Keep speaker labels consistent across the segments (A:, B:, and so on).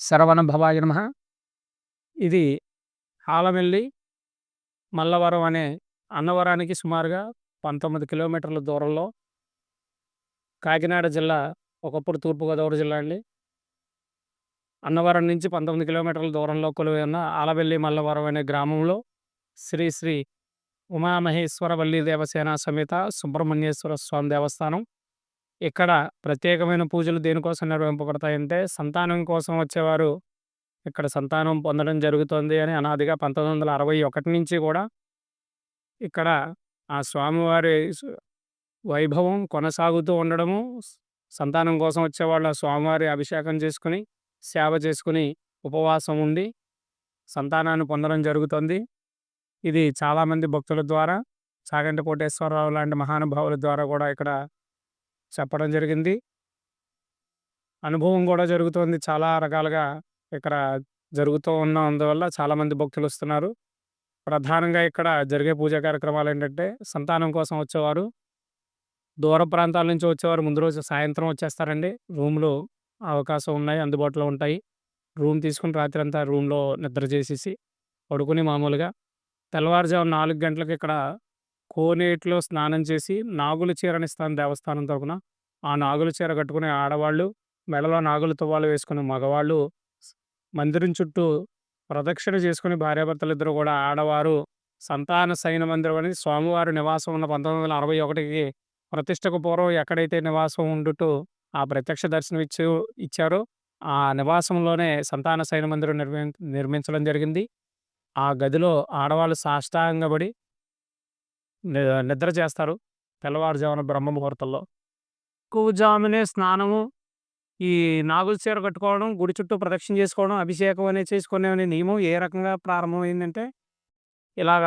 A: శరవణభవాయ నమ. ఇది హాలమెల్లి మల్లవరం అనే అన్నవరానికి సుమారుగా పంతొమ్మిది కిలోమీటర్ల దూరంలో కాకినాడ జిల్లా ఒకప్పుడు తూర్పుగోదావరి జిల్లా అండి. అన్నవరం నుంచి పంతొమ్మిది కిలోమీటర్ల దూరంలో కొలువై ఉన్న ఆలవెల్లి మల్లవరం అనే గ్రామంలో శ్రీ శ్రీ ఉమామహేశ్వర వల్లి దేవసేన సమేత సుబ్రహ్మణ్యేశ్వర స్వామి దేవస్థానం ఇక్కడ ప్రత్యేకమైన పూజలు దేనికోసం నిర్వహింపబడతాయంటే సంతానం కోసం వచ్చేవారు ఇక్కడ సంతానం పొందడం జరుగుతుంది అని అనాదిగా పంతొమ్మిది వందల అరవై ఒకటి నుంచి కూడా ఇక్కడ ఆ స్వామివారి వైభవం కొనసాగుతూ ఉండడము సంతానం కోసం వచ్చేవాళ్ళు ఆ స్వామివారి అభిషేకం చేసుకుని సేవ చేసుకుని ఉపవాసం ఉండి సంతానాన్ని పొందడం జరుగుతుంది. ఇది చాలామంది భక్తుల ద్వారా చాగంటి కోటేశ్వరరావు లాంటి మహానుభావుల ద్వారా కూడా ఇక్కడ చెప్పడం జరిగింది. అనుభవం కూడా జరుగుతుంది. చాలా రకాలుగా ఇక్కడ జరుగుతూ ఉన్నందువల్ల చాలామంది భక్తులు వస్తున్నారు. ప్రధానంగా ఇక్కడ జరిగే పూజా కార్యక్రమాలు ఏంటంటే సంతానం కోసం వచ్చేవారు. దూర ప్రాంతాల నుంచి వచ్చేవారు. ముందు రోజు సాయంత్రం వచ్చేస్తారండి. రూమ్లు అవకాశం ఉన్నాయి అందుబాటులో ఉంటాయి. రూమ్ తీసుకుని రాత్రి అంతా రూమ్లో నిద్ర చేసేసి పడుకుని మామూలుగా తెల్లవారుజాము నాలుగు గంటలకు ఇక్కడ కోనేటిలో స్నానం చేసి నాగుల చీరనిస్తాను దేవస్థానం తరపున. ఆ నాగుల చీర కట్టుకునే ఆడవాళ్ళు మెడలో నాగుల తువ్వాలు వేసుకునే మగవాళ్ళు మందిరం చుట్టూ ప్రదక్షిణ చేసుకుని భార్యాభర్తలు ఇద్దరు కూడా ఆడవారు సంతాన సైన మందిరం అని స్వామివారి నివాసం ఉన్న పంతొమ్మిది వందల అరవై ఒకటికి ప్రతిష్టకు పూర్వం ఎక్కడైతే నివాసం ఉండుటూ ఆ ప్రత్యక్ష దర్శనం ఇచ్చి ఇచ్చారో ఆ నివాసంలోనే సంతాన సైన మందిరం నిర్మి నిర్మించడం జరిగింది. ఆ గదిలో ఆడవాళ్ళు సాష్టాంగపడి నిద్ర చేస్తారు తెల్లవారుజామున బ్రహ్మ ముహూర్తంలో ఎక్కువజామునే స్నానము ఈ నాగుల చీర కట్టుకోవడం గుడి చుట్టూ ప్రదక్షిణ చేసుకోవడం అభిషేకం అనేది చేసుకునే అనే నియమం ఏ రకంగా ప్రారంభమైందంటే ఇలాగ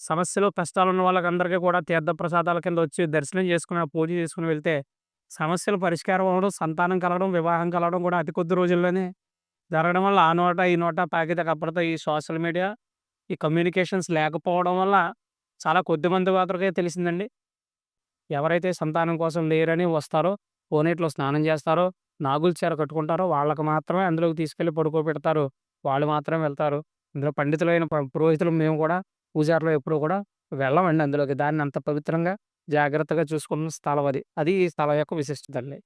A: సమస్యలు కష్టాలు ఉన్న వాళ్ళకి అందరికీ కూడా తీర్థ ప్రసాదాల కింద వచ్చి దర్శనం చేసుకుని పూజ చేసుకుని వెళ్తే సమస్యలు పరిష్కారం అవ్వడం సంతానం కలవడం వివాహం కలగడం కూడా అతి కొద్ది రోజుల్లోనే జరగడం వల్ల ఆ నోట ఈ నోట పాకిత కప్పడతో ఈ సోషల్ మీడియా ఈ కమ్యూనికేషన్స్ లేకపోవడం వల్ల చాలా కొద్ది మంది మాత్రమే తెలిసిందండి. ఎవరైతే సంతానం కోసం లేరని వస్తారో పోనీట్లో స్నానం చేస్తారో నాగుల చీర కట్టుకుంటారో వాళ్ళకి మాత్రమే అందులోకి తీసుకెళ్ళి పడుకోబెడతారు వాళ్ళు మాత్రమే వెళ్తారు. ఇందులో పండితులైన పురోహితులు మేము కూడా పూజారులు ఎప్పుడూ కూడా వెళ్ళమండి అందులోకి. దాన్ని అంత పవిత్రంగా జాగ్రత్తగా చూసుకున్న స్థలం అది. అది ఈ స్థలం యొక్క విశిష్టత అండి.